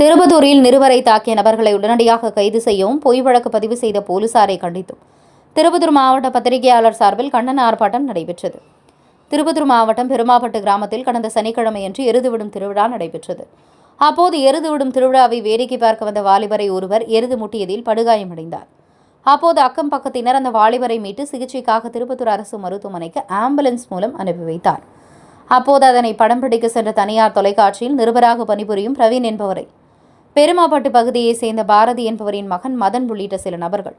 திருப்பதூரில் நிருவரை தாக்கிய நபர்களை உடனடியாக கைது செய்யவும் பொய் வழக்கு பதிவு செய்த போலீசாரை கண்டித்தும். திருப்பத்தூர் மாவட்ட பத்திரிகையாளர் சார்பில் கண்டன ஆர்ப்பாட்டம் நடைபெற்றது. திருப்பத்தூர் மாவட்டம் பெருமாப்பட்டு கிராமத்தில் கடந்த சனிக்கிழமையன்று எருதுவிடும் திருவிழா நடைபெற்றது. அப்போது எருதுவிடும் திருவிழாவை வேடிக்கை பார்க்க வந்த வாலிபரை ஒருவர் எருது முட்டியதில் படுகாயமடைந்தார். அப்போது அக்கம் பக்கத்தினர் அந்த வாலிபரை மீட்டு சிகிச்சைக்காக திருப்பத்தூர் அரசு மருத்துவமனைக்கு ஆம்புலன்ஸ் மூலம் அனுப்பி வைத்தார். அப்போது அதனை படம் பிடிக்க சென்ற தனியார் தொலைக்காட்சியில் நிருபராக பணிபுரியும் பிரவீன் என்பவரை பெருமாப்பட்டு பகுதியைச் சேர்ந்த பாரதி என்பவரின் மகன் மதன் உள்ளிட்ட சில நபர்கள்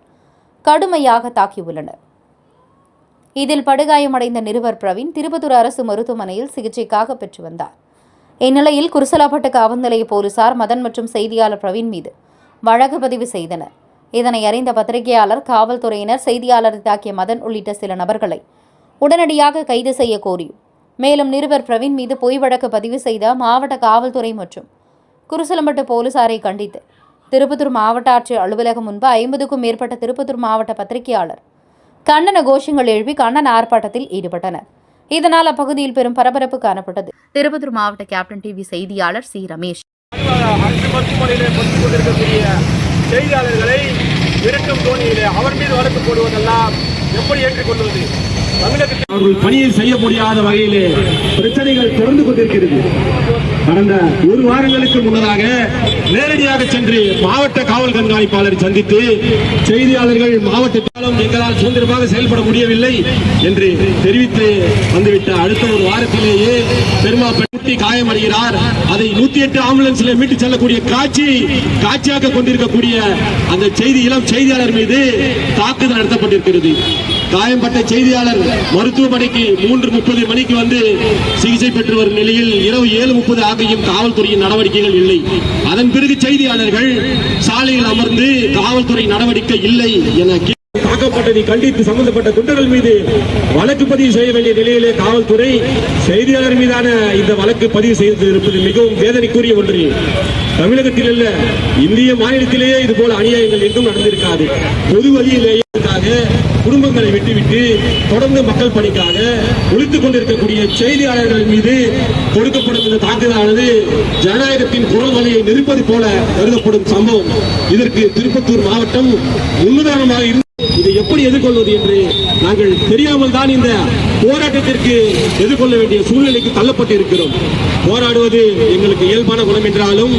கடுமையாக தாக்கியுள்ளனர். இதில் படுகாயமடைந்த நிருபர் பிரவீன் திருப்பத்தூர் அரசு மருத்துவமனையில் சிகிச்சைக்காக பெற்று வந்தார். இந்நிலையில் குருசலாப்பட்டு காவல் நிலைய போலீசார் மதன் மற்றும் செய்தியாளர் பிரவீன் மீது வழக்கு பதிவு செய்தனர். இதனை அறிந்த பத்திரிகையாளர் காவல்துறையினர் செய்தியாளரை தாக்கிய மதன் உள்ளிட்ட சில நபர்களை உடனடியாக கைது செய்ய கோரியும் மேலும் நிருபர் பிரவீன் மீது பொய் வழக்கு பதிவு செய்த மாவட்ட காவல்துறை மற்றும் குருசலம்பட்டு போலீசாரை கண்டித்து திருப்பத்தூர் மாவட்ட ஆட்சியர் அலுவலகம் முன்பு ஐம்பதுக்கும் மேற்பட்ட திருப்பத்தூர் மாவட்ட பத்திரிகையாளர் கண்டன கோஷங்கள் எழுப்பி கண்டன ஆர்ப்பாட்டத்தில் ஈடுபட்டனர். இதனால் அப்பகுதியில் பெரும் பரபரப்பு காணப்பட்டது. திருப்பத்தூர் மாவட்ட கேப்டன் டிவி செய்தியாளர் சி. ரமேஷ். அரசு செய்தியாளர்களை இருக்கும் தோணியிலே அவர் மீது வழக்கு போடுவதெல்லாம் எப்படி ஏற்றுக்கொள்வது? தமிழகத்தில் அவர்கள் பணியை செய்ய முடியாத வகையிலே பிரச்சனைகள் தொடர்ந்து கொண்டிருக்கிறது. கடந்த ஒரு வாரங்களுக்கு முன்னதாக நேரடியாக சென்று மாவட்ட காவல் கண்காணிப்பாளரை சந்தித்து செய்தியாளர்கள் மாவட்டத்திலும் எங்களால் சுதந்திரமாக செயல்பட முடியவில்லை என்று தெரிவித்து வந்துவிட்ட அடுத்த ஒரு வாரத்திலேயே பெருமா பெட்டி காயமடைகிறார். அதை நூத்தி எட்டு ஆம்புலன்ஸ்ல மீட்டு செல்லக்கூடிய காட்சி காட்சியாக கொண்டிருக்கக்கூடிய அந்த செய்தி இளம் செய்தியாளர் மீது தாக்குதல் நடத்தப்பட்டிருக்கிறது. காயம்பட்ட செய்தியாளர் மருத்துவமனைக்கு மூன்று முப்பது மணிக்கு வந்து சிகிச்சை பெற்று வரும் நிலையில் இரவு ஏழு முப்பது ஆகியும் காவல்துறையின் நடவடிக்கைகள் இல்லை. அதன் பிறகு செய்தியாளர்கள் சாலையில் அமர்ந்து காவல்துறை நடவடிக்கை இல்லை என அகப்பட்டதை கண்டித்து சம்பந்தப்பட்ட குற்றங்கள் மீது வழக்கு பதிவு செய்ய வேண்டிய நிலையிலே காவல்துறை செய்தியாளர் மீதான இந்த வழக்கு பதிவு செய்து இருப்பது மிகவும் வேதனைக்குரிய ஒன்று. தமிழகத்தில் அல்ல இந்திய மாநிலத்திலேயே இது போல அநியாயங்கள் எங்கும் நடந்திருக்காது. பொது வழியிலேயே குடும்பங்களை விட்டுவிட்டு தொடர்ந்து மக்கள் பணிக்காக ஒழித்துக் கொண்டிருக்கக்கூடிய செய்தியாளர்கள் மீது கொடுக்கப்படும் இந்த தாக்குதலானது ஜனநாயகத்தின் குரல் வலையை நெருப்பது போல கருதப்படும் சம்பவம். இதற்கு திருப்பத்தூர் மாவட்டம் முன்னுதாரணமாக இருந்து இதை எப்படி எதிர்கொள்வது என்று நாங்கள் தெரியாமல் தான் இந்த போராட்டத்திற்கு எதிர்கொள்ள வேண்டிய சூழ்நிலைக்கு தள்ளப்பட்டு இருக்கிறோம் போராடுவது எங்களுக்கு இயல்பான குணம் என்றாலும்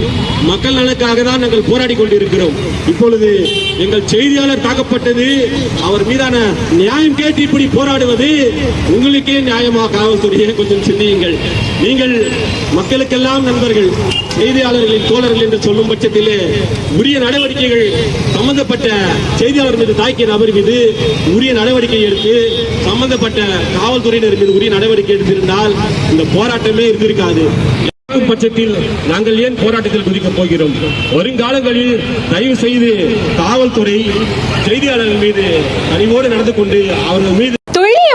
மக்கள் நலனுக்காக தான் நாங்கள் போராடி கொண்டிருக்கிறோம். இப்பொழுது எங்கள் செய்தியாளர் தாக்கப்பட்டது அவர் மீதான நியாயம் கேட்டு இப்படி போராடுவது உங்களுக்கே நியாயமா காவல்துறையை? கொஞ்சம் சிந்தியுங்கள். நீங்கள் மக்களுக்கெல்லாம் நண்பர்கள் செய்தியாளர்களின் தோழர்கள் என்று சொல்லும் பட்சத்திலே உரிய நடவடிக்கைகள் சம்பந்தப்பட்ட செய்தியாளர் மீது தாக்கிய நபர் மீது உரிய நடவடிக்கை எடுத்து சம்பந்தப்பட்ட காவல்துறையினர் மீது உரிய நடவடிக்கை எடுத்திருந்தால் இந்த போராட்டமே இருந்திருக்காது. பட்சத்தில் நாங்கள் ஏன் போராட்டத்தில் குதிக்கப் போகிறோம்? வருங்காலங்களில் தயவு செய்து காவல்துறை செய்தியாளர்கள் மீது கனிவோடு நடந்து கொண்டு அவர்கள் மீது